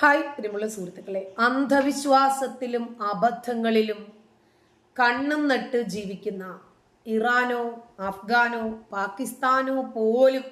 Hi പ്രിയമുള്ള സുഹൃത്തുക്കളെ. അന്ധവിശ്വാസത്തിലും അബദ്ധങ്ങളിലും കണ്ണും നട്ട് ജീവിക്കുന്ന ഇറാനോ അഫ്ഗാനോ പാകിസ്ഥാനോ പോലും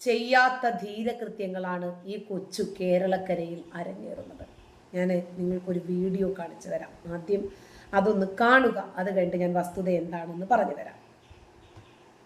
ചെയ്യാത്ത ധീരകൃത്യങ്ങളാണ് ഈ കൊച്ചു കേരളക്കരയിൽ അരങ്ങേറുന്നത്. ഞാൻ നിങ്ങൾക്കൊരു വീഡിയോ കാണിച്ചു തരാം. ആദ്യം അതൊന്ന് കാണുക. അത് കഴിഞ്ഞിട്ട് ഞാൻ വസ്തുത എന്താണെന്ന് പറഞ്ഞു തരാം.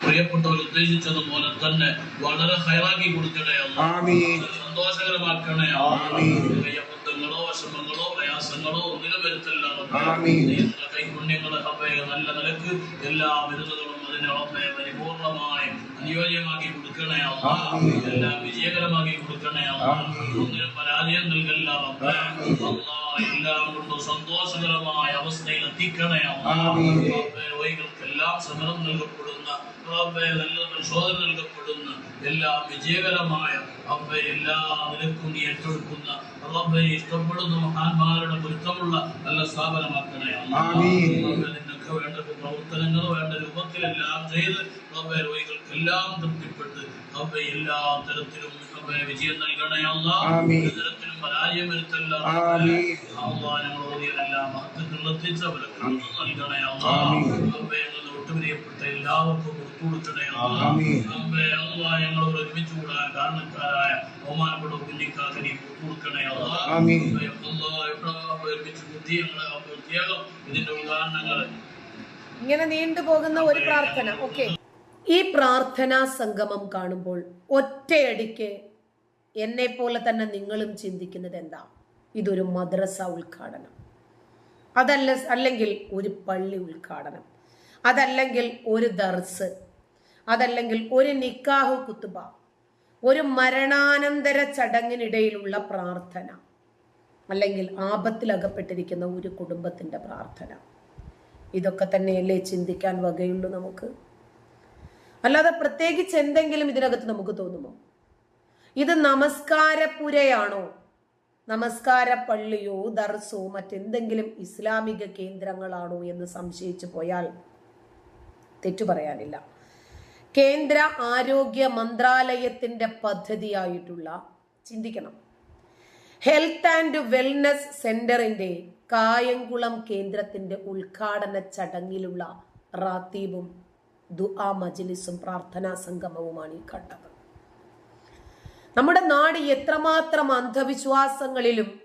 പ്രിയപ്പെട്ടവർ ഉദ്ദേശിച്ചതുപോലെ തന്നെ വളരെ ഹൈറാക്കി കൊടുക്കണേ സന്തോഷകരമാക്കണേ. ആമീൻ. അബദ്ധങ്ങളോ വിഷമങ്ങളോ പ്രയാസങ്ങളോ ഒന്നിനും വരുത്തില്ല. കൈപുണ്യങ്ങളെ നല്ല നിലയ്ക്ക് എല്ലാ ബിരുദങ്ങളും അതിനെ അപ്പേ പരിപൂർണമായി അനുയോജ്യമാക്കി കൊടുക്കണേ. എല്ലാം വിജയകരമാക്കി കൊടുക്കണേ. ഒന്നിനും പരാജയം നൽകല്ല എല്ലാം കൊണ്ടും സന്തോഷകരമായ അവസ്ഥയിൽ എത്തിക്കണേ വഴികൾക്കെല്ലാം സമരം നൽകപ്പെടുന്ന നല്ല പരിശോധന നൽകപ്പെടുന്ന എല്ലാം വിജയകരമായ റബ്ബെ എല്ലാ നിലക്കും നീ ഏറ്റെടുക്കുന്ന റബ്ബെ ഇഷ്ടപ്പെടുന്ന മഹാന്മാരുടെ പൊരുത്തമുള്ള നല്ല സ്ഥാപനമാക്കണേ. നിനക്ക് വേണ്ട പ്രവർത്തനങ്ങൾ വേണ്ട രൂപത്തിലെല്ലാം ചെയ്ത് റബ്ബെ രോഗികൾക്കെല്ലാം തൃപ്തിപ്പെട്ട് റബ്ബെ എല്ലാ തരത്തിലും വിജയം നൽകണേ അല്ല. തരത്തിലും പരാജയം വരുത്തല്ല നൽകണേ അല്ല. എല്ലാവർക്കും കൊടുത്തു കൊടുക്കണേ അല്ലാ. ആമീൻ. റബ്ബേ, അല്ലാ ഞങ്ങളോട് ഒരുമിച്ച് കൂടാൻ കാരണക്കാരായ ബഹുമാനപ്പെട്ട കുഞ്ഞിക്കാക്ക് നീ കൊടുത്തു കൊടുക്കണേ ആമീൻ. റബ്ബേ, അല്ലാ ഒരുമിച്ച് കൂട്ടി ഞങ്ങളെ ആ പ്രത്യേകം ഇതിന്റെ ഉദാഹരണങ്ങൾ. ഇങ്ങനെ നീണ്ടുപോകുന്ന ഒരു പ്രാർത്ഥന. ഓക്കെ. ഈ പ്രാർത്ഥനാ സംഗമം കാണുമ്പോൾ ഒറ്റയടിക്ക് എന്നെ പോലെ തന്നെ നിങ്ങളും ചിന്തിക്കുന്നത് എന്താ? ഇതൊരു മദ്രസ ഉദ്ഘാടനം. അതല്ല അല്ലെങ്കിൽ ഒരു പള്ളി ഉദ്ഘാടനം. അതല്ലെങ്കിൽ ഒരു ദർസ്. അതല്ലെങ്കിൽ ഒരു നിക്കാഹു കുത്തുബ. ഒരു മരണാനന്തര ചടങ്ങിനിടയിലുള്ള പ്രാർത്ഥന. അല്ലെങ്കിൽ ആപത്തിലകപ്പെട്ടിരിക്കുന്ന ഒരു കുടുംബത്തിന്റെ പ്രാർത്ഥന. ഇതൊക്കെ തന്നെയല്ലേ ചിന്തിക്കാൻ വകയുള്ളൂ നമുക്ക്? അല്ലാതെ പ്രത്യേകിച്ച് എന്തെങ്കിലും ഇതിനകത്ത് നമുക്ക് തോന്നുമോ? ഇത് നമസ്കാരപ്പുരയാണോ നമസ്കാര പള്ളിയോ ദർസോ മറ്റെന്തെങ്കിലും ഇസ്ലാമിക കേന്ദ്രങ്ങളാണോ എന്ന് സംശയിച്ചു പോയാൽ തെറ്റു പറയാനില്ല. കേന്ദ്ര ആരോഗ്യ മന്ത്രാലയത്തിന്റെ പദ്ധതിയായിട്ടുള്ള ചിന്തിക്കണം. ഹെൽത്ത് ആൻഡ് വെൽനസ് സെന്ററിന്റെ കായംകുളം കേന്ദ്രത്തിന്റെ ഉദ്ഘാടന ചടങ്ങിലുള്ള റാത്തീബും ദുആ മജ്ലിസും പ്രാർത്ഥനാ സംഗമവുമാണ് ഈ കണ്ടത്. നമ്മുടെ നാട് എത്രമാത്രം അന്ധവിശ്വാസങ്ങളിലും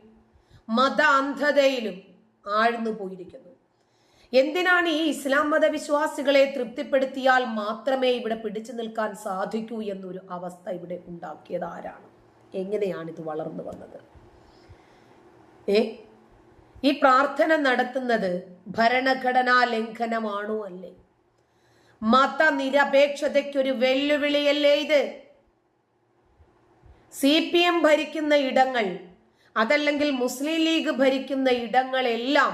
മത അന്ധതയിലും ആഴ്ന്നു പോയിരിക്കുന്നു. എന്തിനാണ് ഈ ഇസ്ലാം മതവിശ്വാസികളെ തൃപ്തിപ്പെടുത്തിയാൽ മാത്രമേ ഇവിടെ പിടിച്ചു നിൽക്കാൻ സാധിക്കൂ എന്നൊരു അവസ്ഥ ഇവിടെ ഉണ്ടാക്കിയത് ആരാണ്? എങ്ങനെയാണ് ഇത് വളർന്നു വന്നത്? ഏ? ഈ പ്രാർത്ഥന നടത്തുന്നത് ഭരണഘടനാ ലംഘനമാണോ അല്ലേ? മതനിരപേക്ഷതയ്ക്കൊരു വെല്ലുവിളിയല്ലേ ഇത്? സി പി എം ഭരിക്കുന്ന ഇടങ്ങൾ അതല്ലെങ്കിൽ മുസ്ലിം ലീഗ് ഭരിക്കുന്ന ഇടങ്ങളെല്ലാം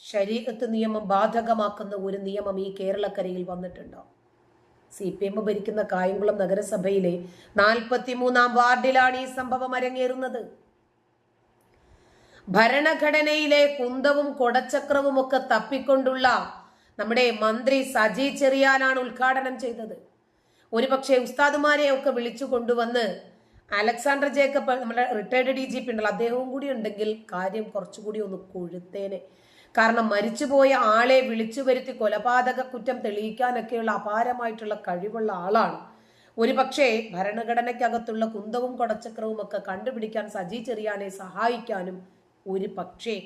ശരീരത്ത് നിയമം ബാധകമാക്കുന്ന ഒരു നിയമം ഈ കേരളക്കരയിൽ വന്നിട്ടുണ്ടോ? സി പി എം ഭരിക്കുന്ന കായംകുളം നഗരസഭയിലെ നാൽപ്പത്തിമൂന്നാം വാർഡിലാണ് ഈ സംഭവം അരങ്ങേറുന്നത്. ഭരണഘടനയിലെ കുന്തവും കൊടച്ചക്രവും ഒക്കെ തപ്പിക്കൊണ്ടുള്ള നമ്മുടെ മന്ത്രി സജി ചെറിയാനാണ് ഉദ്ഘാടനം ചെയ്തത്. ഒരുപക്ഷെ ഉസ്താദുമാരെ ഒക്കെ വിളിച്ചു കൊണ്ടുവന്ന് അലക്സാണ്ടർ ജേക്കബ് നമ്മുടെ റിട്ടയർഡ് ഡി ജി പി ഉണ്ടല്ലോ അദ്ദേഹവും കൂടി ഉണ്ടെങ്കിൽ കാര്യം കുറച്ചുകൂടി ഒന്ന് കൊഴുത്തേനെ. കാരണം മരിച്ചുപോയ ആളെ വിളിച്ചു വരുത്തി കൊലപാതക കുറ്റം തെളിയിക്കാനൊക്കെയുള്ള അപാരമായിട്ടുള്ള കഴിവുള്ള ആളാണ്. ഒരുപക്ഷെ ഭരണഘടനയ്ക്കകത്തുള്ള കുന്തവും കൊടച്ചക്രവും ഒക്കെ കണ്ടുപിടിക്കാൻ സജി ചെറിയാനെ സഹായിക്കാനും ഒരു പക്ഷേ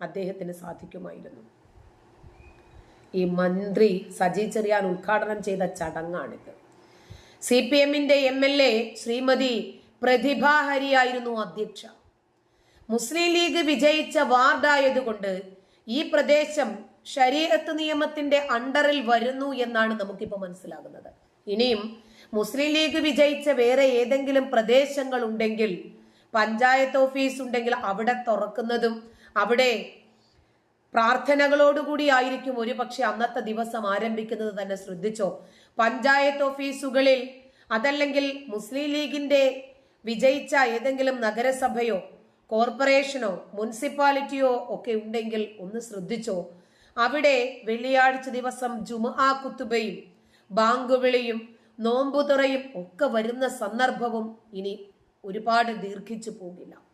അദ്ദേഹത്തിന് സാധിക്കുമായിരുന്നു. ഈ മന്ത്രി സജി ചെറിയാൻ ഉദ്ഘാടനം ചെയ്ത ചടങ്ങാണിത്. സി പി എമ്മിന്റെ M L A Shrimati Prathibha അധ്യക്ഷ. മുസ്ലിം ലീഗ് വിജയിച്ച വാർഡായതുകൊണ്ട് ഈ പ്രദേശം ശരീരത്ത് നിയമത്തിന്റെ അണ്ടറിൽ വരുന്നു എന്നാണ് നമുക്കിപ്പോൾ മനസ്സിലാകുന്നത്. ഇനിയും മുസ്ലിം ലീഗ് വിജയിച്ച വേറെ ഏതെങ്കിലും പ്രദേശങ്ങൾ ഉണ്ടെങ്കിൽ പഞ്ചായത്ത് ഓഫീസ് ഉണ്ടെങ്കിൽ അവിടെ തുറക്കുന്നതും അവിടെ പ്രാർത്ഥനകളോടുകൂടി ആയിരിക്കും ഒരു പക്ഷെ അന്നത്തെ ദിവസം ആരംഭിക്കുന്നത് തന്നെ ശ്രദ്ധിച്ചോ? പഞ്ചായത്ത് ഓഫീസുകളിൽ അതല്ലെങ്കിൽ മുസ്ലിം ലീഗിന്റെ വിജയിച്ച ഏതെങ്കിലും നഗരസഭയോ കോർപ്പറേഷനോ മുനിസിപ്പാലിറ്റിയോ ഒക്കെ ഉണ്ടെങ്കിൽ ഒന്ന് ശ്രദ്ധിച്ചോ? അവിടെ വെള്ളിയാഴ്ച ദിവസം ജുമാ കുത്തുബയും ബാങ്കുവിളിയും നോമ്പുതുറയും ഒക്കെ വരുന്ന സന്ദർഭവും ഇനി ഒരുപാട് ദീർഘിച്ചു പോകില്ല.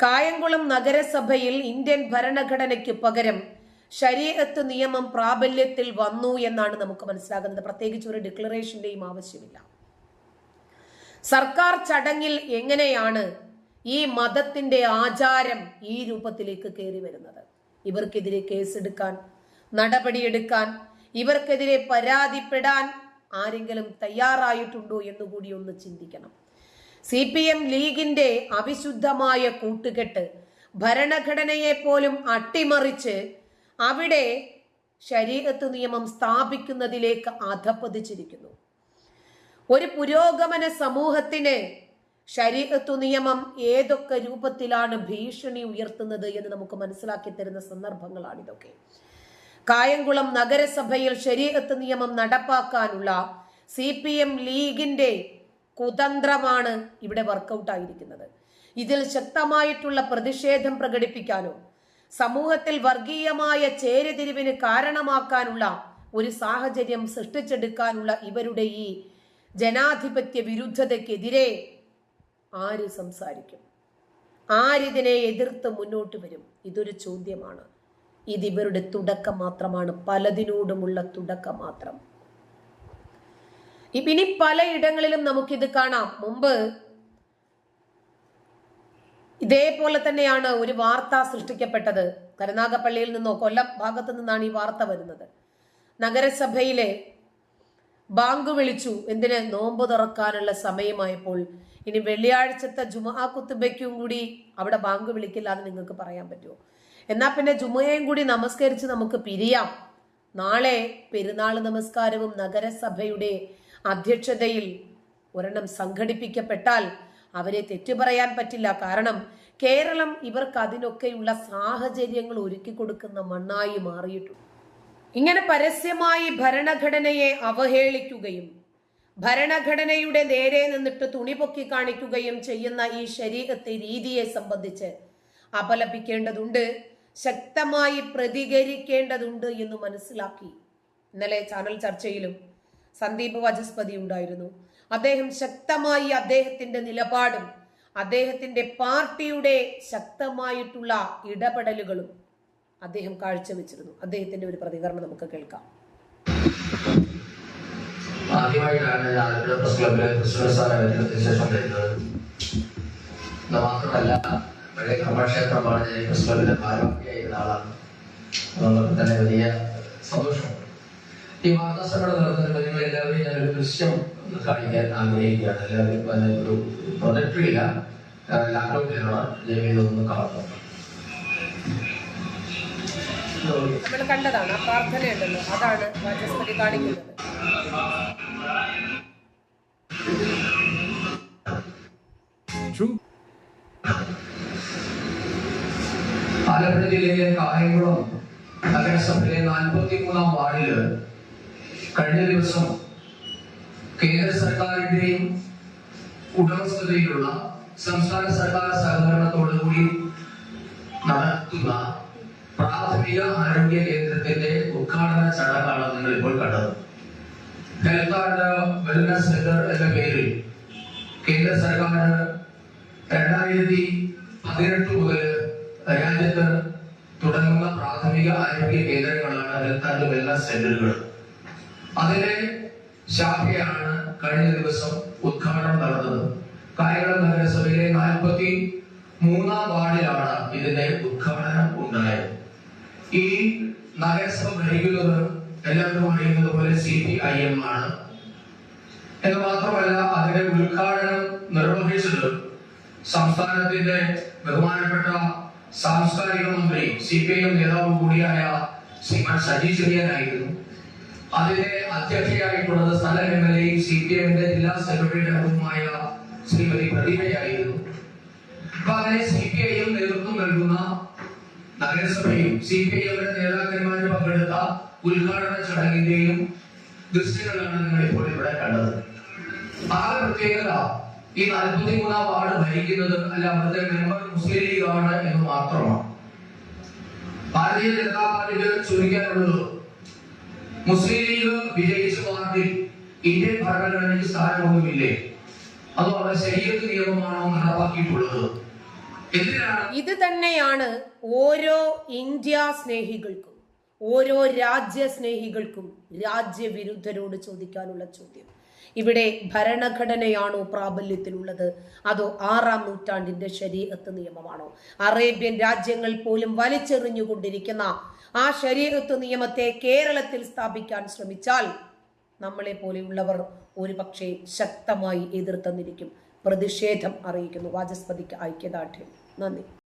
കായംകുളം നഗരസഭയിൽ ഇന്ത്യൻ ഭരണഘടനയ്ക്ക് പകരം ശരീരത്ത് നിയമം പ്രാബല്യത്തിൽ വന്നു എന്നാണ് നമുക്ക് മനസ്സിലാകുന്നത്. പ്രത്യേകിച്ച് ഒരു ഡിക്ലറേഷന്റെയും ആവശ്യമില്ല. സർക്കാർ ചടങ്ങിൽ എങ്ങനെയാണ് ഈ മതത്തിന്റെ ആചാരം ഈ രൂപത്തിലേക്ക് കയറി വരുന്നത്? ഇവർക്കെതിരെ കേസെടുക്കാൻ നടപടിയെടുക്കാൻ ഇവർക്കെതിരെ പരാതിപ്പെടാൻ ആരെങ്കിലും തയ്യാറായിട്ടുണ്ടോ എന്നുകൂടി ഒന്ന് ചിന്തിക്കണം. സി പി എം ലീഗിന്റെ അവിശുദ്ധമായ കൂട്ടുകെട്ട് ഭരണഘടനയെ പോലും അട്ടിമറിച്ച് അവിടെ ശരീരത്ത് നിയമം സ്ഥാപിക്കുന്നതിലേക്ക് അധപ്പതിച്ചിരിക്കുന്നു. ഒരു പുരോഗമന സമൂഹത്തിന് ശരീരത്തു നിയമം ഏതൊക്കെ രൂപത്തിലാണ് ഭീഷണി ഉയർത്തുന്നത് എന്ന് നമുക്ക് മനസ്സിലാക്കി തരുന്ന സന്ദർഭങ്ങളാണ് ഇതൊക്കെ കായംകുളം നഗരസഭയിൽ ശരീരത്ത് നിയമം നടപ്പാക്കാനുള്ള സി പി എം ലീഗിന്റെ കുതന്ത്രമാണ് ഇവിടെ വർക്കൗട്ട് ആയിരിക്കുന്നത്. ഇതിൽ ശക്തമായിട്ടുള്ള പ്രതിഷേധം പ്രകടിപ്പിക്കാനോ സമൂഹത്തിൽ വർഗീയമായ ചേരിതിരിവിന് കാരണമാക്കാനുള്ള ഒരു സാഹചര്യം സൃഷ്ടിച്ചെടുക്കാനുള്ള ഇവരുടെ ഈ ജനാധിപത്യ വിരുദ്ധതയ്ക്കെതിരെ ആര് സംസാരിക്കും? ആരിതിനെ എതിർത്ത് മുന്നോട്ട് വരും? ഇതൊരു ചോദ്യമാണ്. ഇത് ഇവരുടെ തുടക്കം മാത്രമാണ്. പലതിനോടുമുള്ള തുടക്കം മാത്രം. ഇനി പലയിടങ്ങളിലും നമുക്കിത് കാണാം. മുമ്പ് ഇതേപോലെ തന്നെയാണ് ഒരു വാർത്ത സൃഷ്ടിക്കപ്പെട്ടത്. കരുനാഗപ്പള്ളിയിൽ നിന്നോ കൊല്ലം ഭാഗത്തു നിന്നാണ് ഈ വാർത്ത വരുന്നത്. നഗരസഭയിലെ ബാങ്ക് വിളിച്ചു എന്തിന് നോമ്പ് തുറക്കാനുള്ള സമയമായപ്പോൾ ഇനി വെള്ളിയാഴ്ചത്തെ ജുമാ കുത്തുബയ്ക്കും കൂടി അവിടെ ബാങ്ക് വിളിക്കില്ല എന്ന് നിങ്ങൾക്ക് പറയാൻ പറ്റുമോ? എന്നാൽ പിന്നെ ജുമയും കൂടി നമസ്കരിച്ച് നമുക്ക് പിരിയാം. നാളെ പെരുന്നാൾ നമസ്കാരവും നഗരസഭയുടെ അധ്യക്ഷതയിൽ ഒരെണ്ണം സംഘടിപ്പിക്കപ്പെട്ടാൽ അവരെ തെറ്റു പറയാൻ പറ്റില്ല. കാരണം കേരളം ഇവർക്ക് അതിനൊക്കെയുള്ള സാഹചര്യങ്ങൾ ഒരുക്കി കൊടുക്കുന്ന മണ്ണായി മാറിയിട്ടുണ്ട് ഇങ്ങനെ പരസ്യമായി ഭരണഘടനയെ അവഹേളിക്കുകയും ഭരണഘടനയുടെ നേരെ നിന്നിട്ട് തുണി പൊക്കി കാണിക്കുകയും ചെയ്യുന്ന ഈ ശരീരത്തെ രീതിയെ സംബന്ധിച്ച് അപലപിക്കേണ്ടതുണ്ട് ശക്തമായി പ്രതികരിക്കേണ്ടതുണ്ട് എന്ന് മനസ്സിലാക്കി. ഇന്നലെ ചാനൽ ചർച്ചയിലും സന്ദീപ് വചസ്പതി ഉണ്ടായിരുന്നു. അദ്ദേഹം ശക്തമായി അദ്ദേഹത്തിന്റെ നിലപാടും അദ്ദേഹത്തിന്റെ പാർട്ടിയുടെ ശക്തമായിട്ടുള്ള ഇടപെടലുകളും അദ്ദേഹം കാഴ്ചവെച്ചിരുന്നു. അദ്ദേഹത്തിന്റെ ഒരു പ്രതികരണം നമുക്ക് കേൾക്കാം. ആദ്യമായിട്ടാണ് ഞാൻ ആലപ്പുഴ പ്രസ് ക്ലബിലെ ക്രിസ്മസ് സ്ഥാനത്തിന് ശേഷം വരുന്നത്. മാത്രമല്ല പഴയ കർമ്മക്ഷേത്രമാണ് ഞാൻ ക്ലബിന്റെ ഭാരവാഹിയായിരുന്ന ആളാണ്. തന്നെ വലിയ സന്തോഷമുണ്ട് ഈ സമ്മേളനം നടത്തുന്ന നിങ്ങൾ എല്ലാവരെയും ഞാനൊരു ദൃശ്യം കാണിക്കാൻ ആഗ്രഹിക്കുകയാണ്. എല്ലാവരും അതിന് ഒരു പ്രൊജക്ടറില്ല ലാപ്ടോപ്പിലാണ് ജൈവം കാണുന്നത് നമ്മൾ കണ്ടതാണ് ആ പ്രാർത്ഥനയുണ്ടല്ലോ. അതാണ് വാചസ്പതി കാണിക്കുന്നത്. ആലപ്പുഴ ജില്ലയിലെ കായംകുളം നഗരസഭയിലെ നാൽപ്പത്തി മൂന്നാം വാർഡിൽ കഴിഞ്ഞ ദിവസം കേന്ദ്ര സർക്കാരിന്റെയും ഉടമസ്ഥതയിലുള്ള സംസ്ഥാന സർക്കാർ സഹകരണത്തോടുകൂടി നടത്തുന്ന പ്രാഥമിക ആരോഗ്യ കേന്ദ്രത്തിന്റെ ഉദ്ഘാടന ചടങ്ങാണ് നിങ്ങൾ ഇപ്പോൾ കണ്ടത്. ഹെൽത്ത് ആൻഡ് വെൽനസ് സെന്റർ എന്ന പേരിൽ കേന്ദ്ര സർക്കാർ രണ്ടായിരത്തി പതിനെട്ട് മുതൽ രാജ്യത്ത് തുടങ്ങുന്ന പ്രാഥമിക ആരോഗ്യ കേന്ദ്രങ്ങളാണ് ഹെൽത്ത് ആൻഡ് വെൽനസ് സെന്ററുകൾ. അതിലെ ശാഖയാണ് കഴിഞ്ഞ ദിവസം ഉദ്ഘാടനം നടന്നത്. കായംകുളം നഗരസഭയിലെ നാൽപ്പത്തി മൂന്നാം വാർഡിലാണ് ഇതിന്റെ ഉദ്ഘാടനം ഉണ്ടായത്. ഈ നഗരസഭ ഭരിക്കുന്നത് എല്ലാവർക്കും അറിയുന്നത് പോലെ സി പി ഐ എം ആണ്. എന്ന് മാത്രമല്ല അതിന്റെ ഉദ്ഘാടനം നിർവഹിച്ചത് സംസ്ഥാനത്തിന്റെ ബഹുമാനപ്പെട്ട സാംസ്കാരിക മന്ത്രി സി പി ഐ എം നേതാവ് കൂടിയായ ശ്രീമാൻ സജി ചെറിയനായിരുന്നു. അതിന്റെ അധ്യക്ഷയായിട്ടുള്ളത് സ്ഥല എം എൽ എയും സി പി എമ്മിന്റെ ജില്ലാ സെക്രട്ടറി അംഗവുമായ ശ്രീമതി പ്രതിഭയായിരുന്നു അപ്പൊ അങ്ങനെ സി പി ഐ എം നേതൃത്വം നൽകുന്ന നഗരസഭയും സി പി ഐ എമ്മിന്റെ നേതാക്കന്മാരും പങ്കെടുത്ത ഉദ്ഘാടന ചടങ്ങിന്റെയും ദൃശ്യങ്ങളാണ് നിങ്ങൾ ഇപ്പോൾ ഇവിടെ കണ്ടത്. ആ പ്രത്യേകത ഈ നാൽപ്പത്തി മൂന്നാം വാർഡ് ഭരിക്കുന്നത് അല്ല അവിടുത്തെ മെമ്പർ മുസ്ലിം ലീഗ് ആണ് എന്ന് മാത്രമാണ്. ഭാരതീയ ജനതാ പാർട്ടിക്ക് ചോദിക്കാനുള്ളത് മുസ്ലിം ലീഗ് വിജയിച്ച വാർഡിൽ ഇന്ത്യൻ ഭരണഘടനയ്ക്ക് സ്ഥാനമൊന്നുമില്ലേ? അതോ അവിടെ ശരീരത്ത് നിയമമാണോ നടപ്പാക്കിയിട്ടുള്ളത്? ഇത് തന്നെയാണ് ഓരോ ഇന്ത്യ സ്നേഹികൾക്കും ഓരോ രാജ്യ സ്നേഹികൾക്കും രാജ്യവിരുദ്ധരോട് ചോദിക്കാനുള്ള ചോദ്യം. ഇവിടെ ഭരണഘടനയാണോ പ്രാബല്യത്തിലുള്ളത്? അതോ ആറാം നൂറ്റാണ്ടിന്റെ ശരീരത്ത് നിയമമാണോ? അറേബ്യൻ രാജ്യങ്ങൾ പോലും വലിച്ചെറിഞ്ഞുകൊണ്ടിരിക്കുന്ന ആ ശരീരത്വ നിയമത്തെ കേരളത്തിൽ സ്ഥാപിക്കാൻ ശ്രമിച്ചാൽ നമ്മളെ പോലെയുള്ളവർ ഒരുപക്ഷെ ശക്തമായി എതിർത്തന്നിരിക്കും. പ്രതിഷേധം അറിയിക്കുന്നു. വാചസ്പതിക്ക് ഐക്യദാർഢ്യം. നന്ദി.